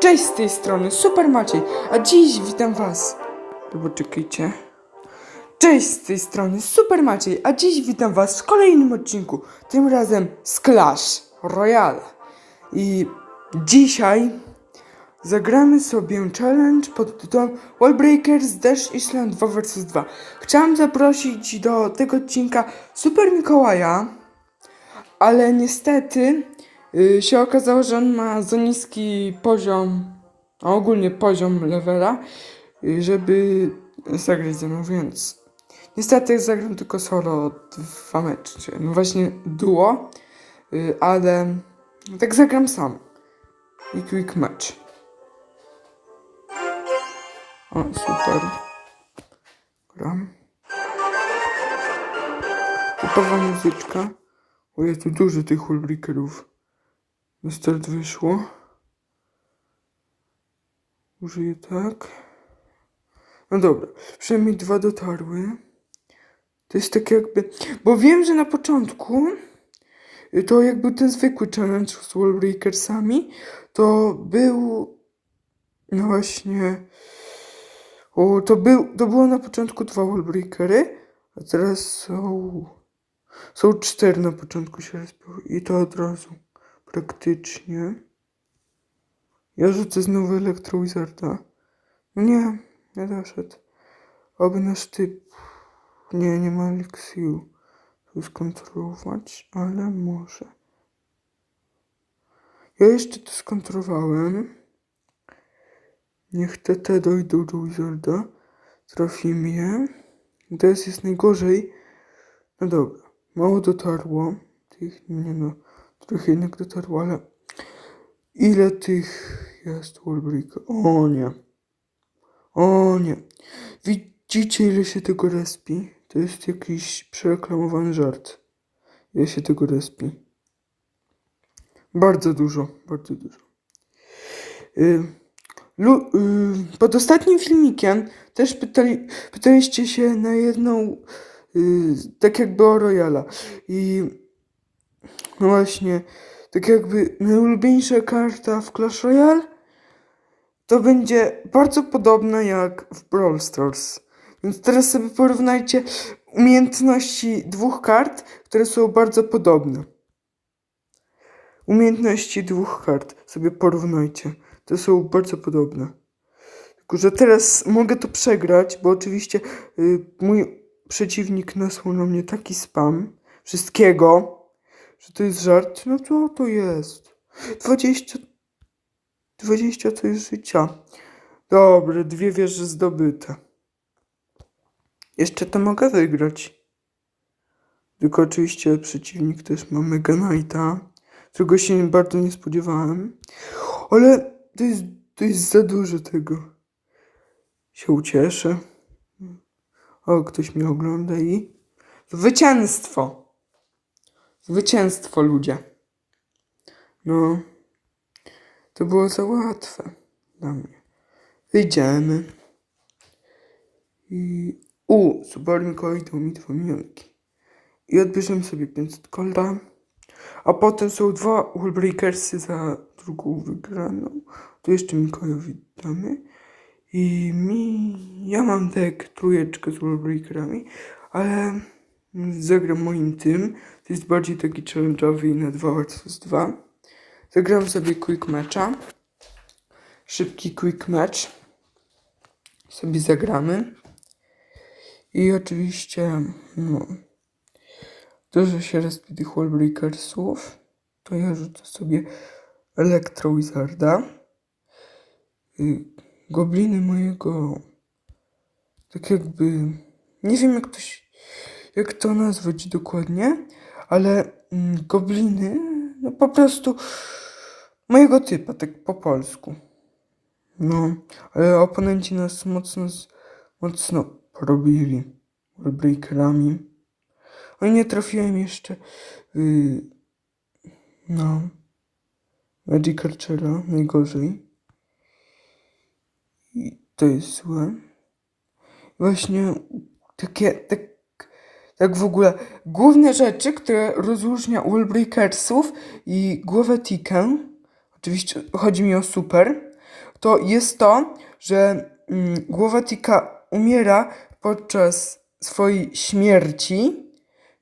Cześć z tej strony, Super Maciej, a dziś witam was. Dobra, czekajcie. Cześć z tej strony, Super Maciej, a dziś witam was w kolejnym odcinku, tym razem z Clash Royale. I dzisiaj zagramy sobie challenge pod tytułem Wallbreakers Dash Island 2 vs 2. Chciałem zaprosić do tego odcinka Super Mikołaja, ale niestety y, się okazało, że on ma za niski poziom, a ogólnie poziom levela, y, żeby zagrać ze mną, więc niestety zagram tylko solo dwa mecze, no właśnie duo, y, ale tak zagram sam i quick match. O, super. Gram. Typowa muzyczka. O, jest tu dużo tych wallbreakerów. Na start wyszło. Użyję tak. No dobra, przynajmniej dwa dotarły. To jest tak jakby... Bo wiem, że na początku y, to jak był ten zwykły challenge z wallbreakersami, to był... No właśnie... O, to, był, to było na początku dwa wallbreakery, a teraz są... Są cztery na początku się rozpięły i to od razu. Praktycznie. Ja rzucę znowu Electro Wizarda. Nie, nie doszedł. Oby nasz typ... Nie, nie ma eliksiru. Tu skontrolować, ale może. Ja jeszcze to skontrolowałem. Niech TT dojdą do Wizarda. Trafimy je. Teraz jest najgorzej. No dobra. Mało dotarło. Tych, nie no. Trochę jednak dotarło, ale... Ile tych jest Wallbreaker? O nie. O nie. Widzicie ile się tego respi? To jest jakiś przereklamowany żart. Ile się tego respi? Bardzo dużo, bardzo dużo. Y, lu, pod ostatnim filmikiem też pytali, pytaliście się na jedną, y, tak jakby o Royala. I no właśnie, tak jakby najulubieńsza karta w Clash Royale to będzie bardzo podobna jak w Brawl Stars. Więc teraz sobie porównajcie umiejętności dwóch kart, które są bardzo podobne. Umiejętności dwóch kart sobie porównajcie. To są bardzo podobne. Tylko, że teraz mogę to przegrać, bo oczywiście y, mój przeciwnik nasłał na mnie taki spam wszystkiego, że to jest żart. No co to jest? 20 20 to jest życia. Dobre, dwie wieże zdobyte. Jeszcze to mogę wygrać. Tylko oczywiście przeciwnik też ma Mega Knighta, którego się bardzo nie spodziewałem. Ale to jest, to jest za dużo tego. Się ucieszę. O, ktoś mnie ogląda i... Zwycięstwo! Zwycięstwo, ludzie. No... To było za łatwe dla mnie. Wyjdziemy. I... U, Super Mikołaj dał mi dwa milionki. I odbierzemy sobie 500 kolda. A potem są dwa Wallbreakersy za drugą wygraną. Tu jeszcze Mikołajowi damy. I mi... Ja mam deck trójeczkę z Wallbreakerami, ale zagram moim tym. To jest bardziej taki challenge'owy na 2 vs 2. Zagram sobie quick matcha. Szybki quick match. Sobie zagramy. I oczywiście, no, dużo się respi tych wallbreakersów. To ja rzucę sobie Electro Wizarda. Y, Gobliny mojego, tak jakby, nie wiem jak to, się, jak to nazwać dokładnie, ale mm, gobliny, no po prostu mojego typa, tak po polsku. No, ale oponenci nas mocno, mocno porobili wallbreakerami. Oj, nie trafiłem jeszcze. Yy, no. Magic Archera, najgorzej. I to jest złe. Właśnie takie, tak, tak w ogóle, główne rzeczy, które rozróżnia Wallbreakersów i głowę Tikę, oczywiście chodzi mi o super, to jest to, że mm, głowa Tika umiera podczas swojej śmierci,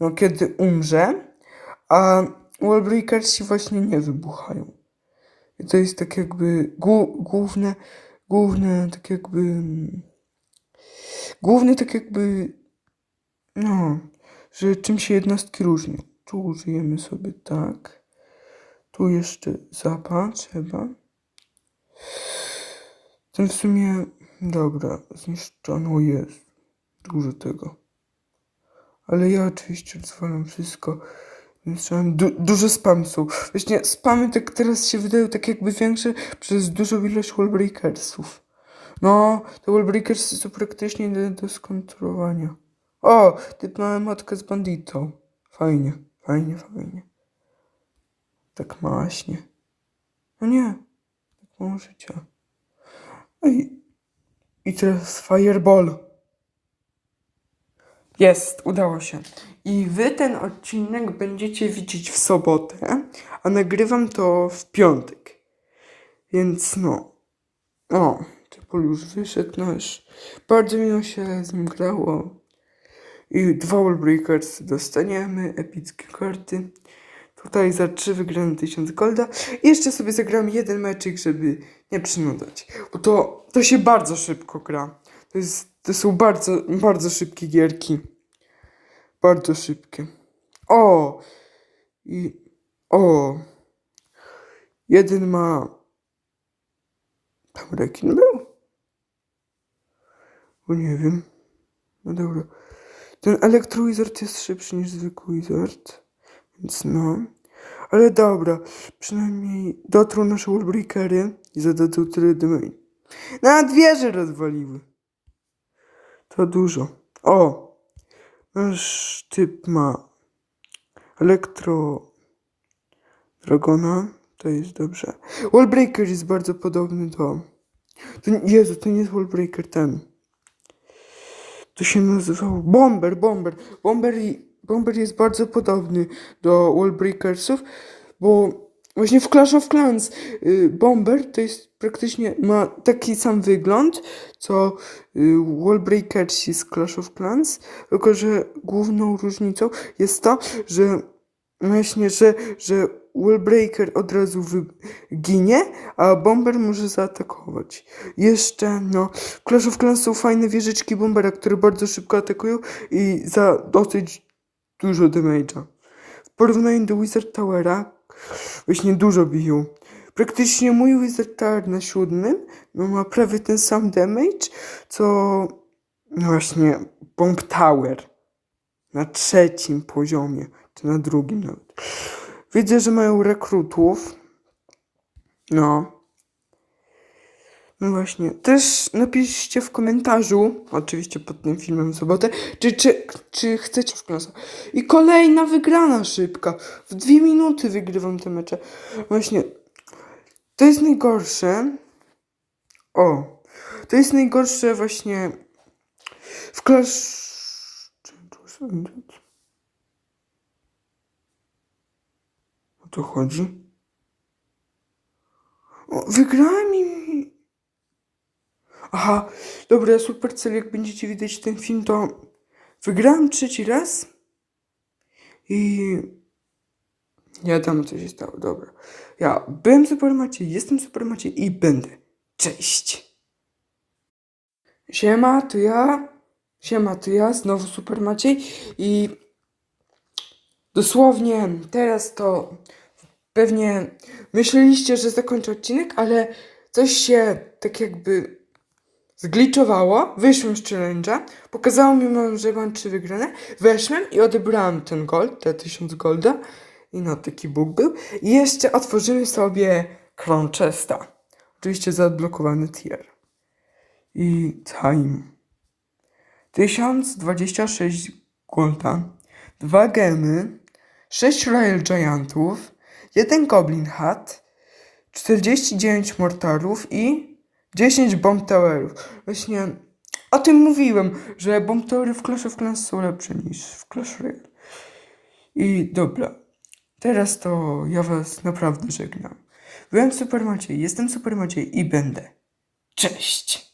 no kiedy umrze, a Wallbreakersi właśnie nie wybuchają. I to jest tak jakby głu- główne, główne, tak jakby, mm, główny tak jakby, no, że czym się jednostki różnią. Tu użyjemy sobie tak. Tu jeszcze zapa trzeba. Ten w sumie, dobra, zniszczono jest. Dużo tego. Ale ja oczywiście rozwalam wszystko. Trzymam du- dużo spamsów. Właśnie spamy tak teraz się wydają tak jakby większe przez dużą ilość wallbreakersów. No, te wallbreakersy są praktycznie nie do skontrolowania. O, typ mamy matkę z banditą. Fajnie, fajnie, fajnie. Tak maśnie. No nie, tak mało życia. Ej, i teraz fireball. Jest, udało się. I wy ten odcinek będziecie widzieć w sobotę, a nagrywam to w piątek. Więc no. O, Typol już wyszedł nasz. Bardzo miło się z nim grało. I dwa wallbreakers dostaniemy, epickie karty. Tutaj za trzy wygrane 1000 golda. I jeszcze sobie zagram jeden meczyk, żeby nie przynudzać. Bo to, to się bardzo szybko gra. To, jest, to są bardzo, bardzo szybkie gierki. Bardzo szybkie. O! I. O! Jeden ma. Tam rekin był? Bo nie wiem. No dobra. Ten Electro-Wizard jest szybszy niż zwykły Wizard. Więc no. Ale dobra. Przynajmniej dotrą nasze wallbreakery i zadadzą tyle domain. Nawet wieże rozwaliły. To dużo. O! Nasz typ ma elektro dragona. To jest dobrze. Wallbreaker jest bardzo podobny do. To, Jezu, to nie jest Wallbreaker ten. To się nazywał Bomber, Bomber. Bomber, Bomber jest bardzo podobny do Wallbreakersów, bo właśnie w Clash of Clans y, Bomber to jest praktycznie ma taki sam wygląd co y, Wallbreakersi z Clash of Clans, tylko że główną różnicą jest to, że właśnie, że, że Wallbreaker od razu wy- ginie, a Bomber może zaatakować. Jeszcze, no, Clash of Clans są fajne wieżyczki Bombera, które bardzo szybko atakują i za dosyć dużo damage'a. W porównaniu do Wizard Towera, właśnie dużo biją. Praktycznie mój Wizard Tower na siódmym no, ma prawie ten sam damage, co no właśnie Bomb Tower na trzecim poziomie, czy na drugim nawet. Widzę, że mają rekrutów. No. No właśnie. Też napiszcie w komentarzu, oczywiście pod tym filmem w sobotę, czy, czy, czy chcecie w klasa. I kolejna wygrana szybka. W dwie minuty wygrywam te mecze. Właśnie. To jest najgorsze. O. To jest najgorsze właśnie w Clash... To chodzi? O, wygrałem i... Aha, dobra, Supercell, jak będziecie widać ten film, to wygrałem trzeci raz i... Nie wiadomo, co się stało, dobra. Ja byłem Super Maciej, jestem Super Maciej i będę. Cześć! Siema, to ja. Siema, to ja, znowu Super Maciej i dosłownie teraz to pewnie myśleliście, że zakończę odcinek, ale coś się tak jakby zgliczowało. Wyszłem z challenge'a, pokazało mi, że mam trzy wygrane. Weszłem i odebrałem ten gold, te 1000 golda. I no, taki bóg był. I jeszcze otworzymy sobie Crown Chesta. Oczywiście zaodblokowany tier. I time. 1026 golda, 2 gemy, 6 Royal Giantów, 1 Goblin Hat, 49 mortarów i 10 Bomb Towerów. Właśnie o tym mówiłem, że Bomb Towery w Clash of Clans są lepsze niż w Clash Royale. I dobra, teraz to ja was naprawdę żegnam. Byłem Super Maciej, jestem Super Maciej i będę. Cześć.